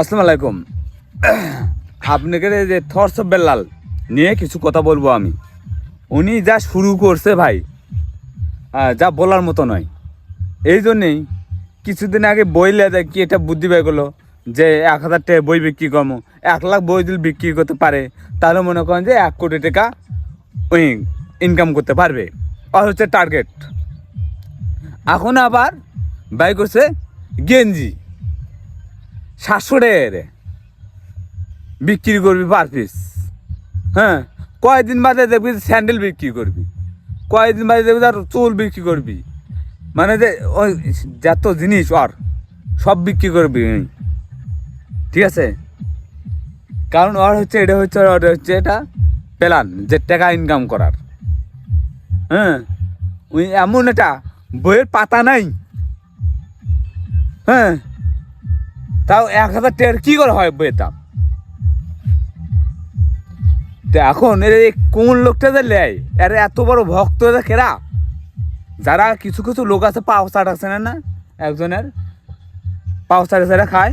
আসসালামু আলাইকুম। আপনাকে যে থর্স বেল্লাল নিয়ে কিছু কথা বলব আমি। উনি যা শুরু করছে ভাই যা বলার মতো নয়। এই জন্যেই কিছুদিন আগে বই লেদে কি এটা বুদ্ধি বের করল যে এক হাজার টাকা বই বিক্রি করব, এক লাখ বই যদি বিক্রি করতে পারে, তাহলে মনে করেন যে এক কোটি টাকা ওই ইনকাম করতে পারবে। আর হচ্ছে টার্গেট এখন আবার বাই করছে গেঞ্জি। টাকা বিক্রি করবি পার পিস হ্যাঁ কয়েকদিন বাদে দেখবি স্যান্ডেল বিক্রি করবি। কয়েকদিন বাদে দেখবি তার চুল বিক্রি করবি। মানে যে ওই যত জিনিস আর, সব বিক্রি করবি। ঠিক আছে? কারণ ওর হচ্ছে এটা হচ্ছে ওর হচ্ছে এটা প্ল্যান যে টাকা ইনকাম করার। হ্যাঁ ওই এমন এটা বইয়ের পাতা নাই। হ্যাঁ তাও এক হাজার টাকার কী করে হয় দাম তো? এখন এর কোন লোকটা যে লেয়? এর এত বড় ভক্ত কেরা? যারা কিছু কিছু লোক আছে পাও চাট আছে না একজনের। পাও চাটে চাটে খায়।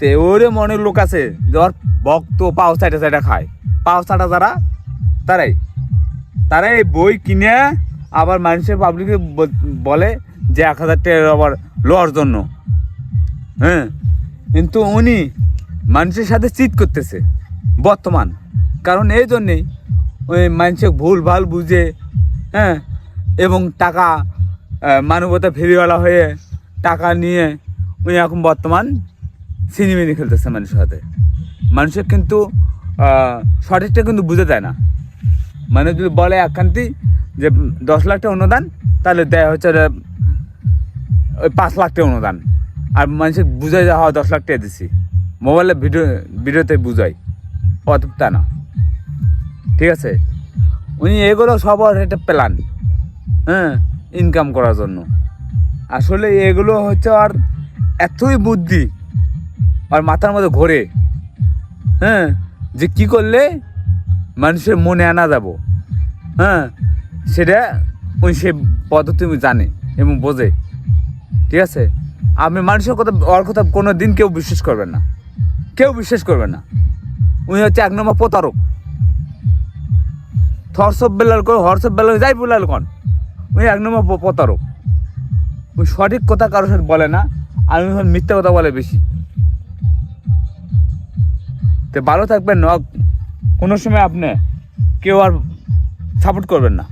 তো ওরে মনের লোক আছে যে ওর ভক্ত পাও চাটে চাটে খায়। পাও চাটা যারা, তারাই। তারা এই বই কিনে আবার মানুষের পাবলিকে বলে যে এক হাজার টাকা আবার লওয়ার জন্য। হ্যাঁ? কিন্তু উনি মানুষের সাথে চিট করতেছে, বর্তমান। কারণ এই জন্যেই ওই মানুষের ভুল ভালো বুঝে হ্যাঁ এবং টাকা মানবতা ফেরিওয়ালা হয়ে টাকা নিয়ে উনি এখন বর্তমান সিনেমিনি খেলতেছে মানুষের সাথে। মানুষের কিন্তু সঠিকটা কিন্তু বুঝে দেয় না। মানে যদি বলে একখানটি যে দশ লাখ টাকা অনুদান, তাহলে দেয় হচ্ছে ওই পাঁচ লাখ টাকা অনুদান। আর মানুষের বুঝাই দেওয়া হয় দশ লাখ টাকা দিছি। মোবাইলে ভিডিও ভিডিওতে বুঝাই। অত তা না। ঠিক আছে? উনি এগুলো সবার একটা প্ল্যান হ্যাঁ ইনকাম করার জন্য। আসলে এগুলো হচ্ছে আর এতই বুদ্ধি। আর মাথার মধ্যে ঘোরে। হ্যাঁ যে কি করলে মানুষের মনে আনা যাব। হ্যাঁ সেটা ওই সে পদ্ধতি জানে এবং বোঝে। ঠিক আছে? আপনি মানুষের কথা, ওর কথা কোনো দিন কেউ বিশ্বাস করবেন না। কেউ বিশ্বাস করবে না। উনি হচ্ছে এক নম্বর প্রতারক। থরসব বেলাল করে হরসব বেলাল যাই বলাল কন। উনি এক নম্বর প্রতারক। উনি সঠিক কথা কারোর সাথে বলে না, আর উনি মিথ্যা কথা বলে বেশি। তো ভালো থাকবেন কোনো সময় আপনি কেউ আর সাপোর্ট করবেন না।